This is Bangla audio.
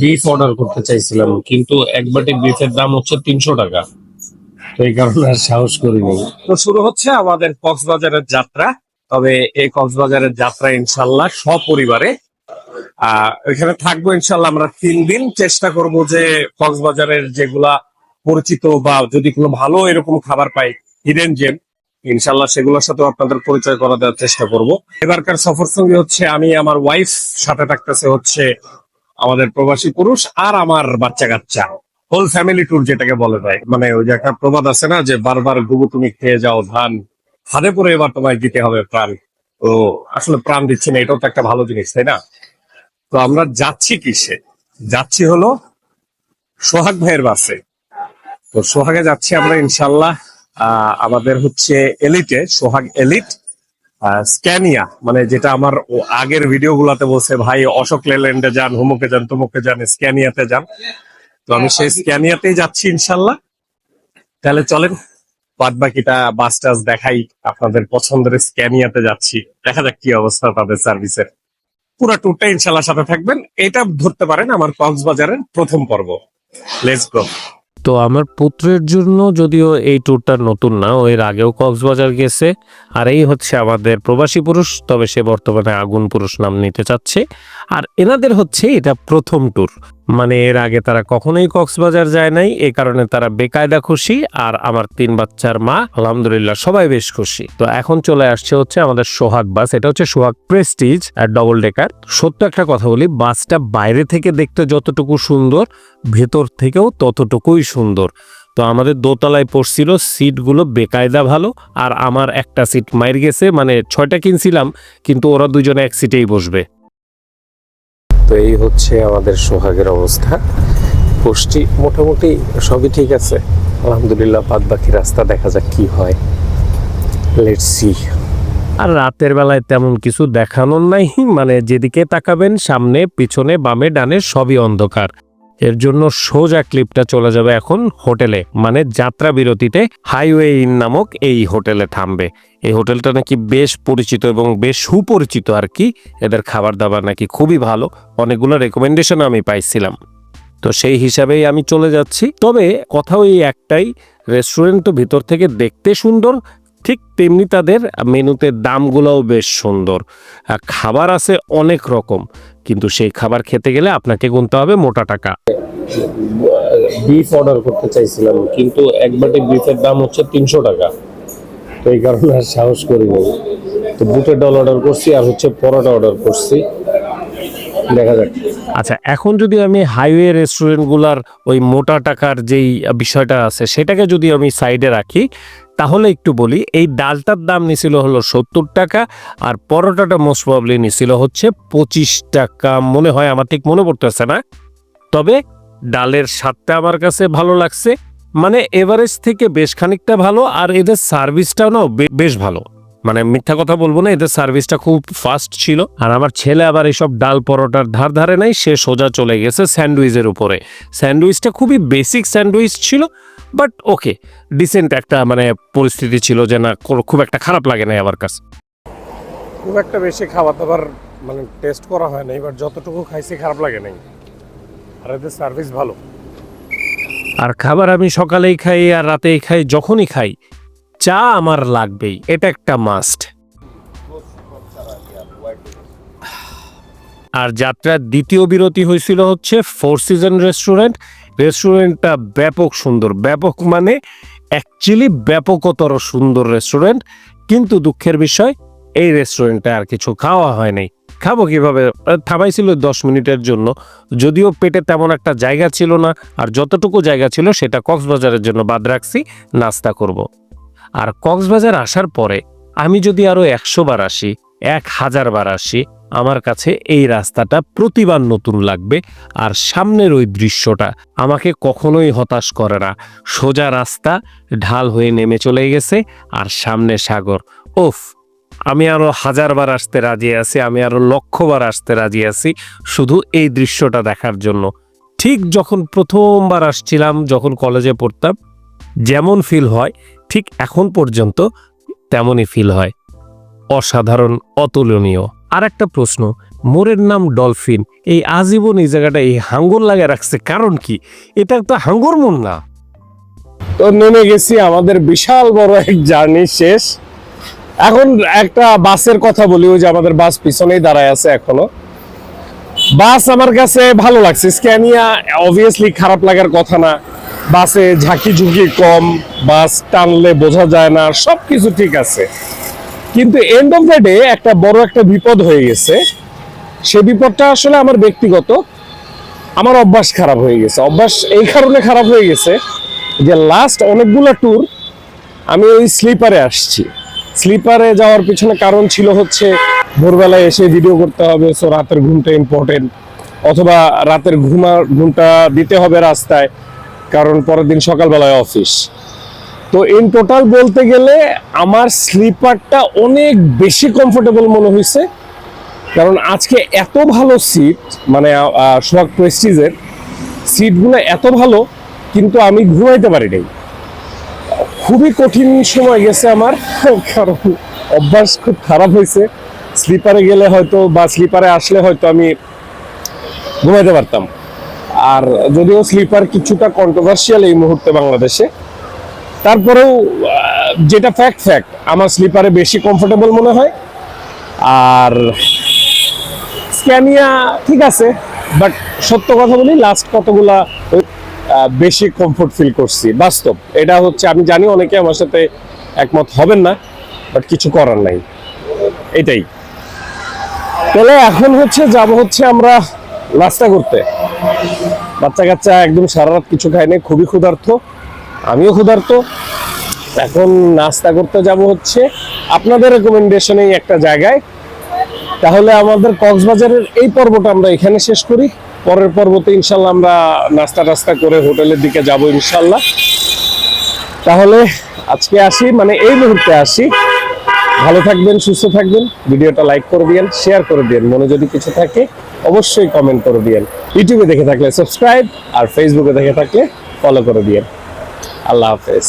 বিফ অর্ডার করতে চাইছিলাম, কিন্তু এক বাটি বিফের দাম হচ্ছে তিনশো টাকা। এই কারণে সাহস করিনি। তো শুরু হচ্ছে আমাদের কক্সবাজারের যাত্রা, তবে এই কক্সবাজারের যাত্রা ইনশাল্লাহ সপরিবারে। আহ, এখানে থাকব ইনশাল্লাহ আমরা তিন দিন। চেষ্টা করব যে কক্সবাজারের যেগুলা পরিচিত বা যদি কোনো ভালো এরকম খাবার পাই হিডেন জেম ইনশাল্লাহ সেগুলোর সাথে আপনাদের পরিচয় করা দেওয়ার চেষ্টা করব। এবারকার সফর সঙ্গী হচ্ছে আমি, আমার ওয়াইফ সাথে থাকতেছে হচ্ছে আমাদের প্রবাসী পুরুষ আর আমার বাচ্চা কাচ্চা হোল ফ্যামিলি ট্যুর যেটাকে বলে যায় মানে ওই যে একটা প্রবাদ আছে না যে বারবার গুবু তুমি খেয়ে যাও ধান হাতে পরে এবার তোমায় দিতে হবে প্রাণ। তো আসলে প্রাণ দিচ্ছি না, এটাও তো একটা ভালো জিনিস, তাই না? তো আমরা যাচ্ছি কিসে? যাচ্ছি হলো সোহাগ ভাইয়ের বাসে। তো সোহাগে যাচ্ছি আমরা ইনশাল্লাহ আমাদের হচ্ছে এলিটে, সোহাগ এলিট। স্ক্যানিয়া মানে যেটা আমার আগের ভিডিও গুলাতে বলছে, ভাই, অশোক লেল্যান্ডে যান, হুমুকে যান, তুমুকে যান, স্ক্যানিয়াতে যান। তো আমি সেই স্ক্যানিয়াতেই যাচ্ছি, ইনশাল্লাহ। তাহলে চলেন বাদ বাকিটা বাস টাস দেখাই, আপনাদের পছন্দের স্ক্যানিয়াতে যাচ্ছি। দেখা যাক কি অবস্থা তাদের সার্ভিসের পুরো ট্যুরটা ইনশাল্লাহ সাথে থাকবেন। এটা ধরতে পারেন আমার কক্সবাজারের প্রথম পর্ব। লেটস গো তো আমার পুত্রের জন্য যদিও এই ট্যুরটা নতুন না, ও এর আগেও কক্সবাজার গেছে। আর এই হচ্ছে আমাদের প্রবাসী পুরুষ, তবে সে বর্তমানে আগুন পুরুষ নাম নিতে চাচ্ছে। আর এনাদের হচ্ছে এটা প্রথম ট্যুর মানে এর আগে তারা কখনোই কক্সবাজার যায় নাই এই কারণে তারা বেকায়দা খুশি আর আমার তিন বাচ্চার মা, আলহামদুলিল্লাহ সবাই বেশ খুশি। তো এখন চলে আসছে হচ্ছে আমাদের সোহাগ বাস, এটা হচ্ছে সোহাগ প্রেস্টিজ আর ডবল ডেকার সত্য একটা কথা বলি, বাসটা বাইরে থেকে দেখতে যতটুকু সুন্দর, ভেতর থেকেও ততটুকুই সুন্দর। তো আমাদের দোতলায় পড়ছিল, সিটগুলো বেকায়দা ভালো, আর আমার একটা সিট মাইর গেছে মানে ছয়টা কিনছিলাম, কিন্তু ওরা দুজনে এক সিটেই বসবে। তো এই হচ্ছে আমাদের সোহাগের অবস্থা। পুষ্টি মোটামুটি সবই ঠিক আছে। আলহামদুলিল্লাহ বাদ বাকি রাস্তা দেখা যাক কি হয়। লেটস সি আর রাতের বেলায় তেমন কিছু দেখানোর নাই। মানে যেদিকে তাকাবেন, সামনে, পিছনে, বামে, ডানে সবই অন্ধকার। এর জন্য সোজা ক্লিপটা চলে যাবে এখন হোটেলে মানে যাত্রা বিরতিতে হাইওয়ে ইন নামক এই হোটেলে থামবে। এই হোটেলটা নাকি বেশ পরিচিত এবং বেশ সুপরিচিত আর কি, এদের খাবার দাবার নাকি খুবই ভালো, অনেকগুলো রেকমেন্ডেশন আমি পাইছিলাম। তো সেই হিসাবেই আমি চলে যাচ্ছি। তবে কথা ওই একটাই রেস্টুরেন্ট তো ভিতর থেকে দেখতে সুন্দর, ঠিক তেমনি তাদের মেনুতে দামগুলোও বেশ সুন্দর। খাবার আছে অনেক রকম। কিন্তু সেই খাবার খেতে গেলে আপনাকে গুনতে হবে মোটা টাকা। বিফ অর্ডার করতে চাইছিলাম কিন্তু এক বাটি বিফের দাম হচ্ছে তিনশো টাকা। তো এই কারণে আর সাহস করিনি। তো বুটের ডাল অর্ডার করছি আর হচ্ছে পরোটা অর্ডার করছি। দেখা যাক। আচ্ছা এখন যদি আমি হাইওয়ে রেস্টুরেন্টগুলার ওই মোটা টাকার যেই বিষয়টা আছে সেটাকে যদি আমি সাইডে রাখি তাহলে একটু বলি, এই ডালটার দাম নিছিল হলো সত্তর টাকা আর পরোটাটা মোস্ট প্রবলি নিছিল হচ্ছে পঁচিশ টাকা। মনে হয় আমার ঠিক মনে পড়তেছে না। তবে ডালের স্বাদটা আমার কাছে ভালো লাগছে। মানে এভারেজ থেকে বেশ খানিকটা ভালো আর এদের সার্ভিসটাও না বেশ ভালো। মানে মিথ্যা কথা বলব না এদের সার্ভিসটা খুব ফাস্ট ছিল। আর আমার ছেলে আবার এইসব ডাল পরোটার ধার ধারে নাই সে সোজা চলে গেছে স্যান্ডউইচের উপরে। স্যান্ডউইচটা খুবই বেসিক স্যান্ডউইচ ছিল বাট ওকে ডিসেন্ট একটা মানে পরিস্থিতি ছিল যে না খুব একটা খারাপ লাগে না আমার কাছে। খুব একটা বেশি খাবার দাবার মানে টেস্ট করা হয় না এবার যতটুকু খাইছি খারাপ লাগে নাই। আর এদের সার্ভিস ভালো। আর খাবার আমি সকালেই খাই আর রাতেই খাই যখনই খাই চা আমার লাগবেই, এটা একটা মাস্ট আর যাত্রার দ্বিতীয় বিরতি হয়েছিল হচ্ছে ফোর সিজন রেস্টুরেন্ট রেস্টুরেন্টটা ব্যাপক সুন্দর, ব্যাপক মানে অ্যাকচুয়ালি ব্যাপকতর সুন্দর রেস্টুরেন্ট কিন্তু দুঃখের বিষয়, এই রেস্টুরেন্টে আর কিছু খাওয়া হয় নাই। খাব কীভাবে? থামাইছিল দশ মিনিটের জন্য। যদিও পেটে তেমন একটা জায়গা ছিল না, আর যতটুকু জায়গা ছিল সেটা কক্সবাজারের জন্য বাদ রাখছি, নাস্তা করব। আর কক্সবাজার আসার পরে আমি যদি আরও একশো বার আসি, এক হাজার বার আসি, আমার কাছে এই রাস্তাটা প্রতিবার নতুন লাগবে আর সামনের ওই দৃশ্যটা আমাকে কখনোই হতাশ করে না। সোজা রাস্তা, ঢাল হয়ে নেমে চলে গেছে আর সামনে সাগর। ওফ আমি আরও হাজারবার আসতে রাজি আছি, আমি আরও লক্ষবার আসতে রাজি আছি শুধু এই দৃশ্যটা দেখার জন্য। ঠিক যখন প্রথমবার আসছিলাম, যখন কলেজে পড়তাম, যেমন ফিল হয় ঠিক এখন পর্যন্ত তেমনই ফিল হয়। অসাধারণ, অতুলনীয়। আর একটা প্রশ্ন, মোরের নাম ডলফিন, এই আজীবন এই জায়গাটা এই হাঙ্গর লাগে রাখছে কারণ কি? এটা একটা হাঙ্গর মন না। তো নেমে গেছি আমাদের বিশাল বড় এক জার্নি শেষ। এখন একটা বাসের কথা বলি, ওই যে আমাদের বাস পিছনেই দাঁড়ায় আছে এখনও। বাস আমার কাছে ভালো লাগছে, স্ক্যানিয়া অবভিয়াসলি খারাপ লাগার কথা না। বাসে ঝাঁকি ঝুঁকি কম, বাস টানলে বোঝা যায় না সবকিছু ঠিক আছে। কিন্তু এন্ড অফ দ্য ডে একটা বড় একটা বিপদ হয়ে গেছে। সে বিপদটা আসলে আমার ব্যক্তিগত। আমার অভ্যাস খারাপ হয়ে গেছে। অভ্যাস এই কারণে খারাপ হয়ে গেছে যে লাস্ট অনেকগুলো ট্যুর আমি ওই স্লিপারে আসছি। স্লিপারে যাওয়ার পিছনে কারণ ছিল হচ্ছে ভোরবেলায় এসে ভিডিও করতে হবে সো রাতের ঘুমটা ইম্পর্টেন্ট অথবা রাতের ঘুমা ঘুমটা দিতে হবে রাস্তায়। কারণ পরের দিন সকালবেলায় অফিস তো ইন টোটাল বলতে গেলে আমার স্লিপারটা অনেক বেশি কমফোর্টেবল মনে হয়েছে। কারণ আজকে এত ভালো সিট মানে সোহাগ প্রেস্টিজের সিটগুলো এত ভালো, কিন্তু আমি ঘুমাইতে পারি নাই। খুবই কঠিন সময় গেছে আমার, কারণ অভ্যাস খুব খারাপ হয়েছে। স্লিপারে গেলে হয়তো বা স্লিপারে আসলে হয়তো আমি ঘুমাইতে পারতাম। আর যদিও স্লিপার কিছুটা কন্ট্রোভার্সিয়াল এই মুহূর্তে বাংলাদেশে, তারপরেও যেটা ফ্যাক্ট ফ্যাক্ট আমার স্লিপারে বেশি কমফোর্টেবল মনে হয়। আর স্ক্যানিয়া ঠিক আছে বাট সত্য কথা বলি লাস্ট কতগুলা বেশি কমফোর্ট ফিল করছি। বাস্তব, এটা হচ্ছে, আমি জানি অনেকে আমার সাথে একমত হবেন না বাট কিছু করার নাই। এটাই। তাহলে এখন হচ্ছে, যাব হচ্ছে আমরা নাস্তা করতে বাচ্চা কাচ্চা একদম সারা রাত কিছু খায়নি খুবই ক্ষুধার্ত। আমিও ক্ষুধার্ত। এখন নাস্তা করতে যাব হচ্ছে আপনাদের রেকমেন্ডেশনেই একটা জায়গায়। তাহলে আমাদের কক্সবাজারের এই পর্বটা আমরা এখানে শেষ করি। পরের পর্বতে ইনশাল্লাহ আমরা নাস্তা টাস্তা করে হোটেলের দিকে যাব ইনশাল্লাহ। তাহলে আজকে আসি মানে এই মুহূর্তে আসি। ভালো থাকবেন, সুস্থ থাকবেন। ভিডিওটা লাইক করে দিয়েন শেয়ার করে দিয়েন। মনে যদি কিছু থাকে, অবশ্যই কমেন্ট করে দিয়েন। ইউটিউবে দেখে থাকলে সাবস্ক্রাইব আর ফেসবুকে দেখে থাকলে ফলো করে দিয়ে আল্লাহ হাফেজ।